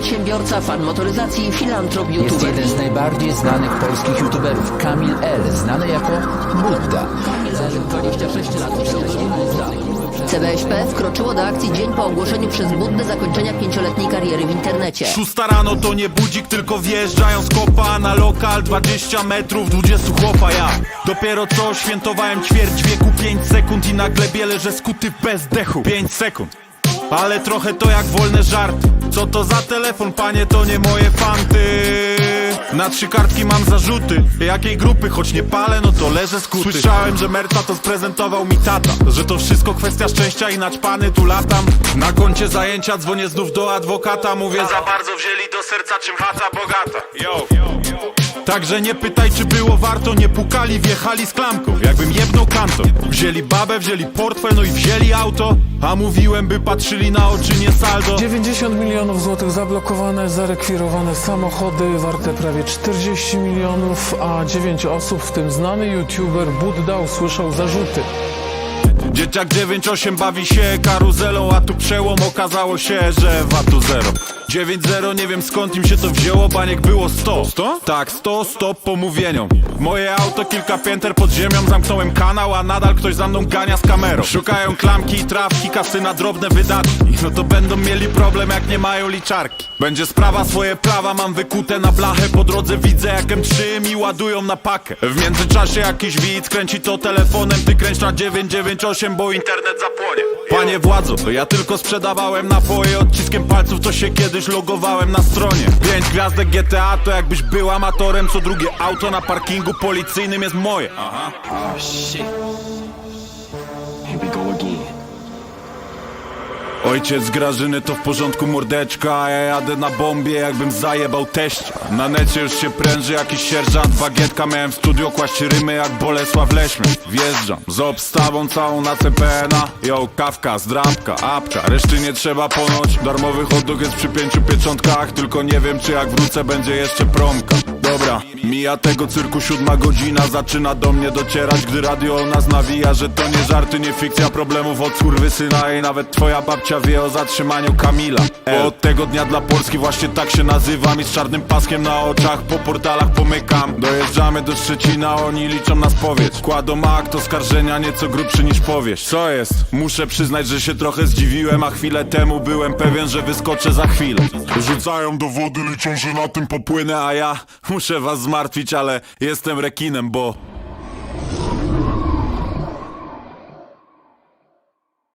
przedsiębiorca, fan motoryzacji, filantrop, Jest youtuber. jeden z najbardziej znanych polskich youtuberów, Kamil L., znany jako Budda. 26 lat CBŚP wkroczyło do akcji dzień po ogłoszeniu przez Buddę zakończenia pięcioletniej kariery w internecie. Szósta rano to nie budzik, tylko wjeżdżają z kopa na lokal 20 metrów, 20 chłopa ja Dopiero co świętowałem ćwierć wieku 5 sekund i nagle biele, że skuty w bezdechu 5 sekund ale trochę to jak wolne żarty Co to za telefon, panie, to nie moje fanty. Na trzy kartki mam zarzuty. Jakiej grupy, choć nie palę, no to leżę skuty. Słyszałem, że Merca to sprezentował mi tata. Że to wszystko kwestia szczęścia i naćpany tu latam. Na koncie zajęcia dzwonię znów do adwokata. Mówię, za bardzo wzięli do serca, czym chaca bogata. Yo. Także nie pytaj, czy było warto, nie pukali, wjechali z klamką. Jakbym jebnął kanto. Wzięli babę, wzięli portfel, no i wzięli auto A mówiłem, by patrzyli na oczy, nie saldo. 90 milionów złotych zablokowane, zarekwirowane samochody warte prawie 40 milionów, a 9 osób, w tym znany youtuber Budda usłyszał zarzuty. Dzieciak 9-8 bawi się karuzelą, a tu przełom. Okazało się, że watu zero 9-0 nie wiem skąd im się to wzięło, baniek było 100 100? Tak, 100, stop pomówieniom. Moje auto kilka pięter pod ziemią, zamknąłem kanał, a nadal ktoś za mną gania z kamerą. Szukają klamki i trawki, kasy na drobne wydatki. No to będą mieli problem jak nie mają liczarki. Będzie sprawa, swoje prawa mam wykute na blachę. Po drodze widzę jak M3 mi ładują na pakę. W międzyczasie jakiś widz kręci to telefonem. Ty kręć na 998, bo internet zapłonie. Panie władzo, to ja tylko sprzedawałem napoje Odciskiem palców to się kiedyś logowałem na stronie. Pięć gwiazdek GTA to jakbyś był amatorem. Co drugie auto na parkingu policyjnym jest moje. Aha. Here Ojciec Grażyny to w porządku mordeczka A ja jadę na bombie jakbym zajebał teścia Na necie już się pręży jakiś sierżant Bagietka miałem w studio kłaść rymy jak Bolesław Leśmy. Wjeżdżam z obstawą całą na CPN-a Yo, kawka, zdrabka, apka Reszty nie trzeba ponoć. Darmowy hot jest przy pięciu pieczątkach Tylko nie wiem czy jak wrócę będzie jeszcze promka Dobra, mija tego cyrku siódma godzina Zaczyna do mnie docierać, gdy radio o nas nawija Że to nie żarty, nie fikcja problemów od syna I nawet twoja babcia wie o zatrzymaniu Kamila. Bo od tego dnia dla Polski właśnie tak się nazywam I z czarnym paskiem na oczach po portalach pomykam. Dojeżdżamy do Szczecina, oni liczą na spowiedź Kładą akt oskarżenia nieco grubszy niż powieść. Co jest? Muszę przyznać, że się trochę zdziwiłem A chwilę temu byłem pewien, że wyskoczę za chwilę. Rzucają do wody, liczą, że na tym popłynę A ja muszę was zmartwić, ale jestem rekinem, bo